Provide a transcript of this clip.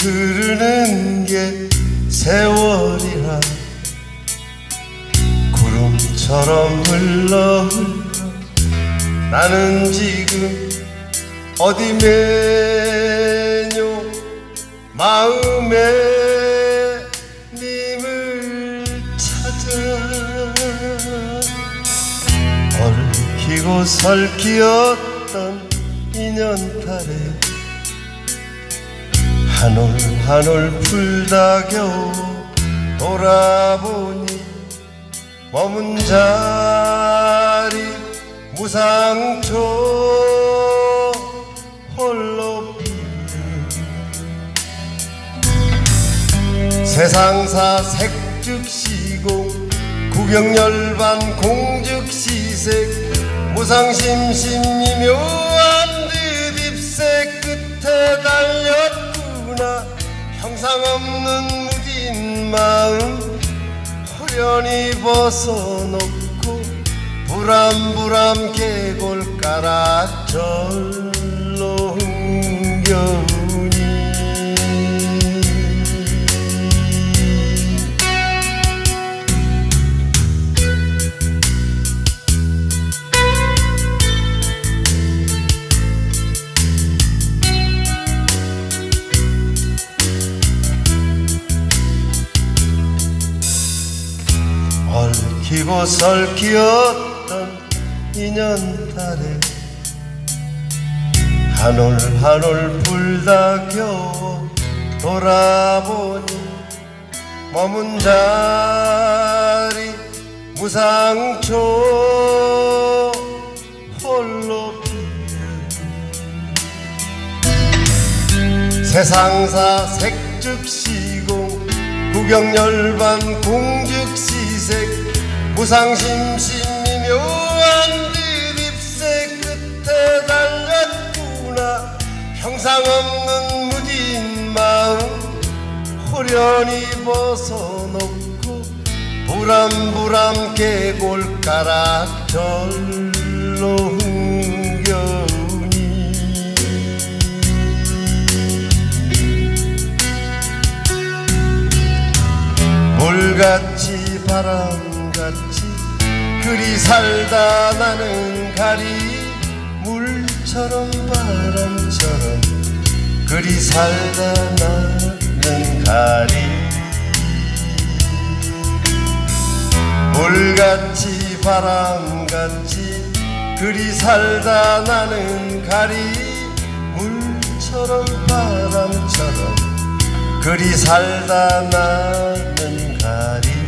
흐르는 게 세월이라. 구름처럼 흘러 나는 지금 어디 매뇨 마음에 님을 찾아. 얽히고 설키었던 인연 탈에 한올 한올 풀다 겨우 돌아보니 머문 자리 무상초 홀로 세상사 색즉시공 구경열반 공즉시색 무상심심이 묘한 형상 없는 무딘 마음 호련히 벗어놓고 불암불암 계골가락 절 얽히고 설키었던 인연달에 한올 한올 불다 겨워 돌아보니 머문 자리 무상초 홀로 세상사 색즉시공 구경열반 공즉시색 무상심심이 묘한 듯 입새 끝에 달렸구나. 형상 없는 무딘 마음 호련히 벗어놓고 불암불암 계골가락 절로 흥겨우니. 물같이 바람 같이 그리 살다 나는 가리 물처럼 바람처럼 그리 살다 나는 가리 물같이 바람같이 그리 살다 나는 가리 물처럼 바람처럼 그리 살다 나는 가리